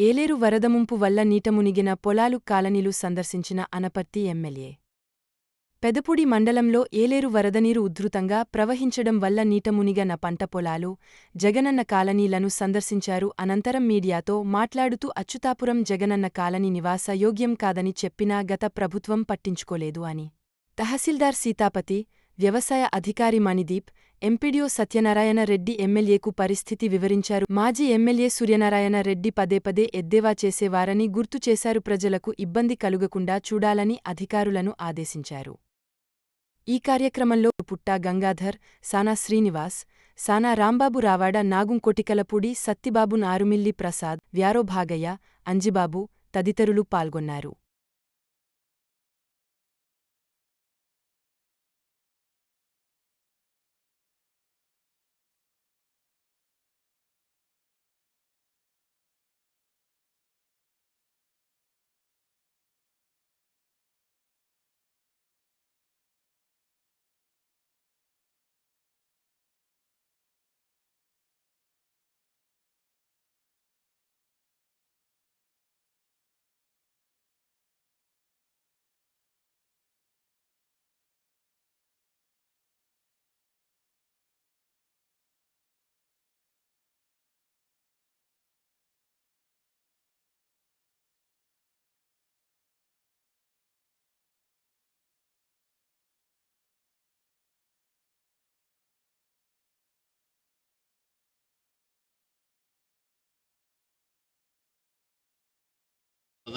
ఏలేరు వరద ముంపు వల్ల నీటమునిగిన పొలాలు కాలనీలు సందర్శించిన అనపర్తి ఎమ్మెల్యే. పెదపుడి మండలంలో ఏలేరు వరదనీరు ఉధృతంగా ప్రవహించడం వల్ల నీటమునిగన పంట పొలాలు జగనన్న కాలనీలను సందర్శించారు అనంతరం మీడియాతో మాట్లాడుతూ అచ్యుతాపురం జగనన్న కాలనీ నివాస యోగ్యం కాదని చెప్పినా గత ప్రభుత్వం పట్టించుకోలేదు అని. తహసీల్దార్ సీతాపతి వ్యవసాయ అధికారి మణిదీప్ ఎంపీడీఓ సత్యనారాయణ రెడ్డి ఎమ్మెల్యేకు పరిస్థితి వివరించారు. మాజీ ఎమ్మెల్యే సూర్యనారాయణ రెడ్డి పదే పదే ఎద్దేవా చేసేవారని గుర్తు చేశారు. ప్రజలకు ఇబ్బంది కలుగకుండా చూడాలని అధికారులను ఆదేశించారు. ఈ కార్యక్రమంలో పుట్టా గంగాధర్ సానా శ్రీనివాస్ సానా రాంబాబు రావాడ నాగుంకొటికలపూడి సత్తిబాబు నారుమిల్లి ప్రసాద్ వ్యారో భాగయ్య అంజిబాబు తదితరులు పాల్గొన్నారు.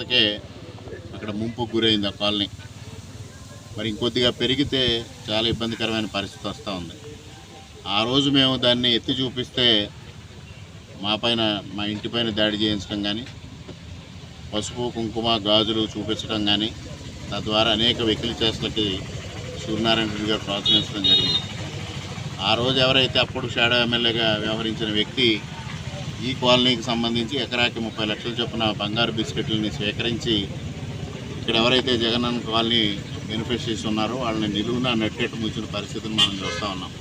వరదకే అక్కడ ముంపు గురైంది ఆ కాలనీ. మరి ఇంకొద్దిగా పెరిగితే చాలా ఇబ్బందికరమైన పరిస్థితి వస్తూ ఉంది. ఆ రోజు మేము దాన్ని ఎత్తి చూపిస్తే మా పైన మా ఇంటి పైన దాడి చేయించడం కానీ పసుపు కుంకుమ గాజులు చూపించడం కానీ తద్వారా అనేక వెకిలి చేష్టలకి సూర్యనారాయణ రెడ్డి గారు ప్రోత్సహించడం జరిగింది. ఆ రోజు ఎవరైతే అప్పుడు షాడో ఎమ్మెల్యేగా వ్యవహరించిన వ్యక్తి ఈ కాలనీకి సంబంధించి ఎకరాకి ముప్పై లక్షల చొప్పున బంగారు బిస్కెట్లని సేకరించి ఇక్కడ ఎవరైతే జగనన్న కాలనీ బెనిఫిషరీస్ ఉన్నారో వాళ్ళని నిలువున నెట్టేట్టు ముంచిన పరిస్థితిని మనం చూస్తూ ఉన్నాం.